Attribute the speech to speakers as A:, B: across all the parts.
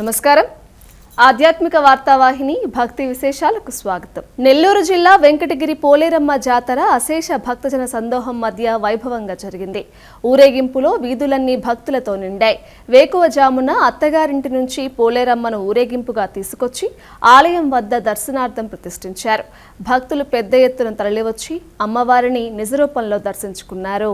A: నమస్కారం. ఆధ్యాత్మిక వార్తావాహిని భక్తి విశేషాలకు స్వాగతం. నెల్లూరు జిల్లా వెంకటగిరి పోలేరమ్మ జాతర అశేష భక్తజన సందోహం మధ్య వైభవంగా జరిగింది. ఊరేగింపులో వీధులన్నీ భక్తులతో నిండాయి. వేకువజామున అత్తగారింటి నుంచి పోలేరమ్మను ఊరేగింపుగా తీసుకొచ్చి ఆలయం వద్ద దర్శనార్థం ప్రతిష్ఠించారు. భక్తులు పెద్ద ఎత్తున తరలివచ్చి అమ్మవారిని నిజరూపంలో దర్శించుకున్నారు.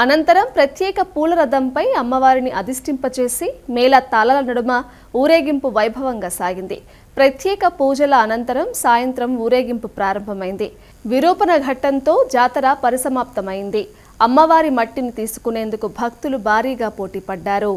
A: అనంతరం ప్రత్యేక పూల రథంపై అమ్మవారిని అధిష్ఠింపచేసి మేళ తాళల నడుమ ఊరేగింపు వైభవంగా సాగింది. ప్రత్యేక పూజల అనంతరం సాయంత్రం ఊరేగింపు ప్రారంభమైంది. విరూపణ ఘట్టంతో జాతర పరిసమాప్తమైంది. అమ్మవారి మట్టిని తీసుకునేందుకు భక్తులు భారీగా పోటీ పడ్డారు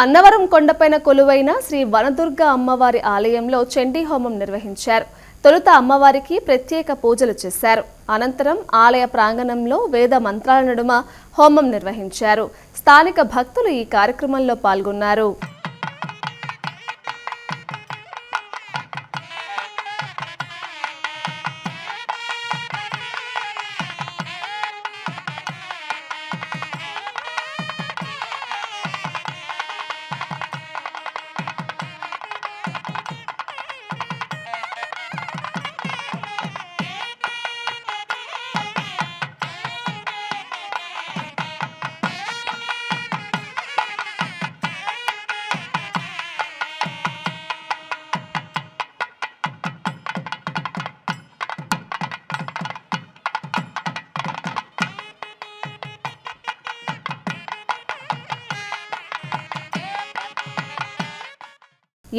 A: అన్నవరం కొండపైన కొలువైన శ్రీ వనదుర్గ అమ్మవారి ఆలయంలో చండీ హోమం నిర్వహించారు. తొలుత అమ్మవారికి ప్రత్యేక పూజలు చేశారు. అనంతరం ఆలయ ప్రాంగణంలో వేద మంత్రాల నడుమ హోమం నిర్వహించారు. స్థానిక భక్తులు ఈ కార్యక్రమంలో పాల్గొన్నారు.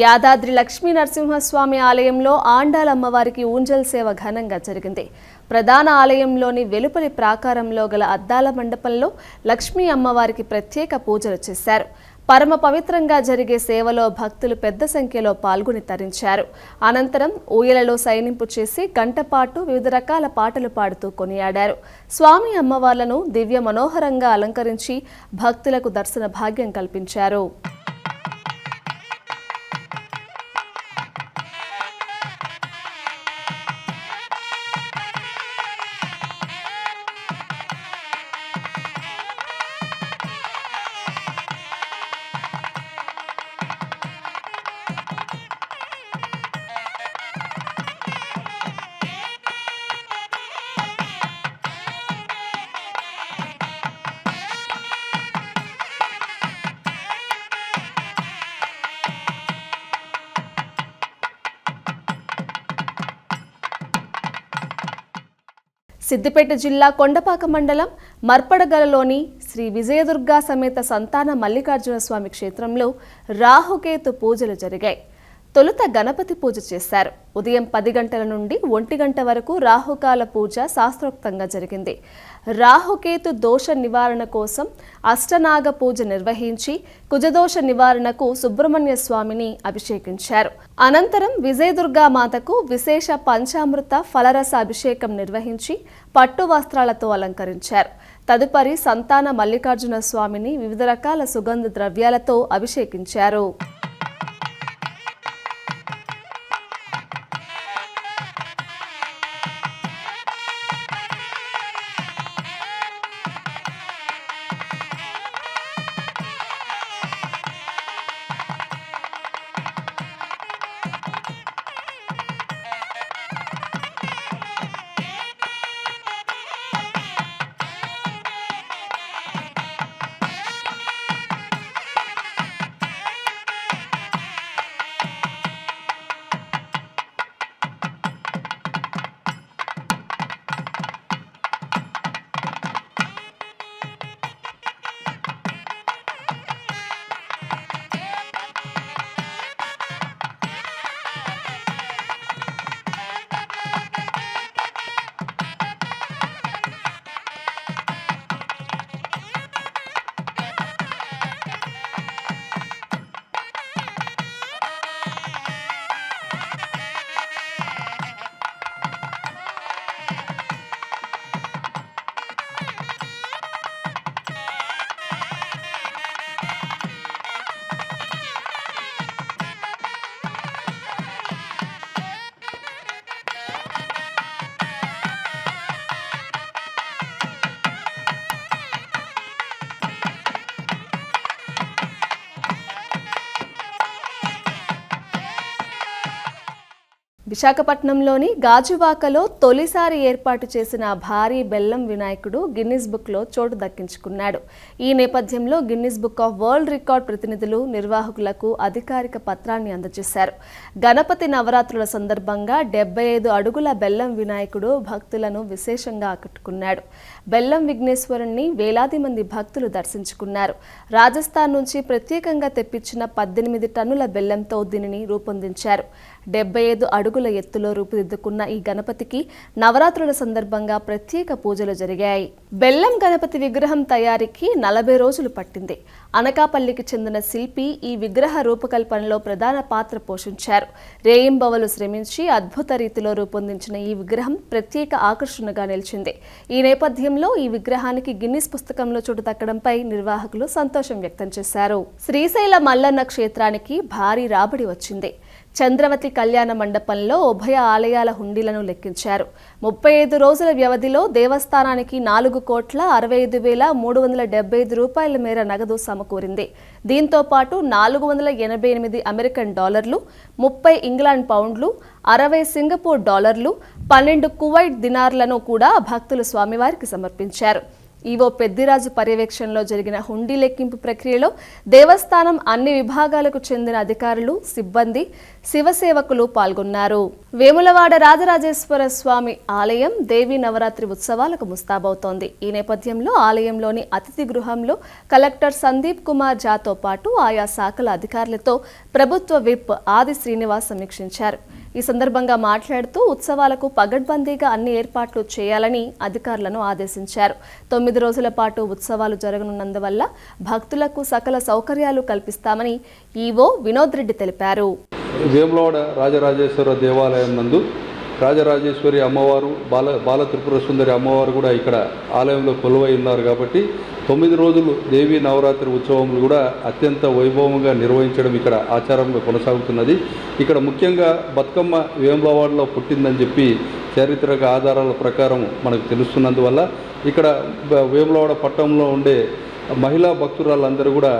A: యాదాద్రి లక్ష్మీ నరసింహస్వామి ఆలయంలో ఆండాల అమ్మవారికి ఊంజల్ సేవ ఘనంగా జరిగింది. ప్రధాన ఆలయంలోని వెలుపలి ప్రాకారంలో గల అద్దాల మండపంలో లక్ష్మీ అమ్మవారికి ప్రత్యేక పూజలు చేశారు. పరమ పవిత్రంగా జరిగే సేవలో భక్తులు పెద్ద సంఖ్యలో పాల్గొని తరించారు. అనంతరం ఊయలలో సైనింపు చేసి గంటపాటు వివిధ రకాల పాటలు పాడుతూ కొనియాడారు. స్వామి అమ్మవార్లను దివ్య మనోహరంగా అలంకరించి భక్తులకు దర్శన భాగ్యం కల్పించారు. సిద్దిపేట జిల్లా కొండపాక మండలం మర్పడగలలోని శ్రీ విజయదుర్గా సమేత సంతాన మల్లికార్జున స్వామి క్షేత్రంలో రాహుకేతు పూజలు జరిగాయి. తొలుత గణపతి పూజ చేశారు. ఉదయం పది గంటల నుండి ఒంటి గంట వరకు రాహుకాల పూజ శాస్త్రోక్తంగా జరిగింది. రాహుకేతు దోష నివారణ కోసం అష్టనాగ పూజ నిర్వహించి కుజదోష నివారణకు సుబ్రహ్మణ్య స్వామిని అభిషేకించారు. అనంతరం విజయదుర్గా మాతకు విశేష పంచామృత ఫలరస అభిషేకం నిర్వహించి పట్టు వస్త్రాలతో అలంకరించారు. తదుపరి సంతాన మల్లికార్జున స్వామిని వివిధ రకాల సుగంధ ద్రవ్యాలతో అభిషేకించారు. విశాఖపట్నంలోని గాజువాకలో తొలిసారి ఏర్పాటు చేసిన భారీ బెల్లం వినాయకుడు గిన్నిస్ బుక్లో చోటు దక్కించుకున్నాడు. ఈ నేపథ్యంలో Guinness book of world record ప్రతినిధులు నిర్వాహకులకు అధికారిక పత్రాన్ని అందజేశారు. గణపతి నవరాత్రుల సందర్భంగా డెబ్బై ఐదు అడుగుల బెల్లం వినాయకుడు భక్తులను విశేషంగా ఆకట్టుకున్నాడు. బెల్లం విఘ్నేశ్వరుణ్ణి వేలాది మంది భక్తులు దర్శించుకున్నారు. రాజస్థాన్ నుంచి ప్రత్యేకంగా తెప్పించిన పద్దెనిమిది టన్నుల బెల్లంతో దీనిని రూపొందించారు. డెబ్బై ఐదు అడుగుల అడుగుల ఎత్తులో రూపుదిద్దుకున్న ఈ గణపతికి నవరాత్రుల సందర్భంగా ప్రత్యేక పూజలు జరిగాయి. బెల్లం గణపతి విగ్రహం తయారీకి నలభై రోజులు పట్టింది. అనకాపల్లికి చెందిన శిల్పి ఈ విగ్రహ రూపకల్పనలో ప్రధాన పాత్ర పోషించారు. రేయింబవలు శ్రమించి అద్భుత రీతిలో రూపొందించిన ఈ విగ్రహం ప్రత్యేక ఆకర్షణగా నిలిచింది. ఈ నేపథ్యంలో ఈ విగ్రహానికి గిన్నిస్ పుస్తకంలో చోటు దక్కడంపై నిర్వాహకులు సంతోషం వ్యక్తం చేశారు. శ్రీశైల మల్లన్న క్షేత్రానికి భారీ రాబడి వచ్చింది. చంద్రవతి కళ్యాణ మండపంలో ఉభయ ఆలయాల హుండీలను లెక్కించారు. ముప్పై ఐదు రోజుల వ్యవధిలో దేవస్థానానికి నాలుగు కోట్ల అరవై ఐదు వేల మూడు వందల డెబ్బై ఐదు రూపాయల మేర నగదు సమకూరింది. దీంతో పాటు నాలుగు వందల ఎనభై ఎనిమిది అమెరికన్ డాలర్లు ముప్పై ఇంగ్లాండ్ పౌండ్లు అరవై సింగపూర్ డాలర్లు పన్నెండు కువైట్ దినార్లను కూడా భక్తులు స్వామివారికి సమర్పించారు. ఈవో పెద్దిరాజు పర్యవేక్షణలో జరిగిన హుండీ లెక్కింపు ప్రక్రియలో దేవస్థానం అన్ని విభాగాలకు చెందిన అధికారులు సిబ్బంది శివసేవకులు పాల్గొన్నారు. వేములవాడ రాజరాజేశ్వర స్వామి ఆలయం దేవీ నవరాత్రి ఉత్సవాలకు ముస్తాబవుతోంది. ఈ నేపథ్యంలో ఆలయంలోని అతిథి గృహంలో కలెక్టర్ సందీప్ కుమార్ జాతో పాటు ఆయా శాఖల అధికారులతో ప్రభుత్వ విప్ ఆది శ్రీనివాస్ సమీక్షించారు. ఈ సందర్భంగా మాట్లాడుతూ ఉత్సవాలకు పగడ్బందీగా అన్ని ఏర్పాట్లు చేయాలని అధికారులను ఆదేశించారు. తొమ్మిది రోజుల పాటు ఉత్సవాలు జరగనున్నందువల్ల భక్తులకు సకల సౌకర్యాలు కల్పిస్తామని ఈవో వినోద్ రెడ్డి తెలిపారు.
B: వేములవాడ రాజరాజేశ్వర దేవాలయం నందు రాజరాజేశ్వరి అమ్మవారు బాల బాల త్రిపుర సుందరి అమ్మవారు కూడా ఇక్కడ ఆలయంలో కొలువై ఉన్నారు కాబట్టి తొమ్మిది రోజులు దేవీ నవరాత్రి ఉత్సవములు కూడా అత్యంత వైభవంగా నిర్వహించడం ఇక్కడ ఆచారంగా కొనసాగుతున్నది. ఇక్కడ ముఖ్యంగా బతుకమ్మ వేములవాడలో పుట్టిందని చెప్పి చారిత్రక ఆధారాల ప్రకారం మనకు తెలుస్తున్నందువల్ల ఇక్కడ వేములవాడ పట్టణంలో ఉండే మహిళా భక్తురాలందరూ కూడా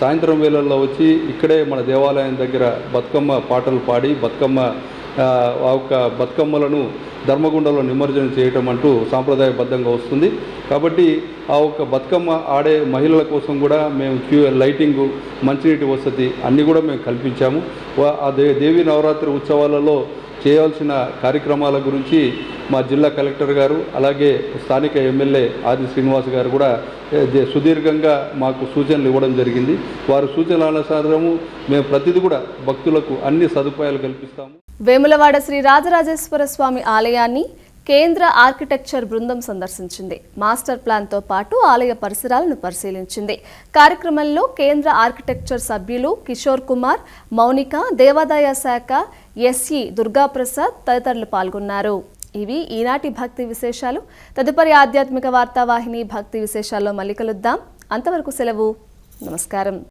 B: సాయంత్రం వేళల్లో వచ్చి ఇక్కడే మన దేవాలయం దగ్గర బతుకమ్మ పాటలు పాడి బతుకమ్మ ఆ, యొక్క బతుకమ్మలను ధర్మగుండంలో నిమజ్జనం చేయటం అంటూ సాంప్రదాయబద్ధంగా వస్తుంది. కాబట్టి ఆ ఒక్క బతుకమ్మ ఆడే మహిళల కోసం కూడా మేము క్యూ లైటింగు మంచినీటి వసతి అన్నీ కూడా మేము కల్పించాము. ఆ దే దేవీ నవరాత్రి ఉత్సవాలలో చేయాల్సిన కార్యక్రమాల గురించి మా జిల్లా కలెక్టర్ గారు అలాగే స్థానిక ఎమ్మెల్యే ఆది శ్రీనివాస్ గారు కూడా సుదీర్ఘంగా మాకు సూచనలు ఇవ్వడం జరిగింది. వారి సూచనల అనుసారము మేము ప్రతిదీ కూడా భక్తులకు అన్ని సదుపాయాలు కల్పిస్తాము.
A: వేములవాడ శ్రీ రాజరాజేశ్వర స్వామి ఆలయాన్ని కేంద్ర ఆర్కిటెక్చర్ బృందం సందర్శించింది. మాస్టర్ ప్లాన్తో పాటు ఆలయ పరిసరాలను పరిశీలించింది. కార్యక్రమంలో కేంద్ర ఆర్కిటెక్చర్ సభ్యులు కిషోర్ కుమార్ మౌనిక దేవాదాయ శాఖ ఎస్ఈ దుర్గాప్రసాద్ తదితరులు పాల్గొన్నారు. ఇవి ఈనాటి భక్తి విశేషాలు. తదుపరి ఆధ్యాత్మిక వార్తావాహిని భక్తి విశేషాల్లో మళ్ళీ కలుద్దాం. అంతవరకు సెలవు. నమస్కారం.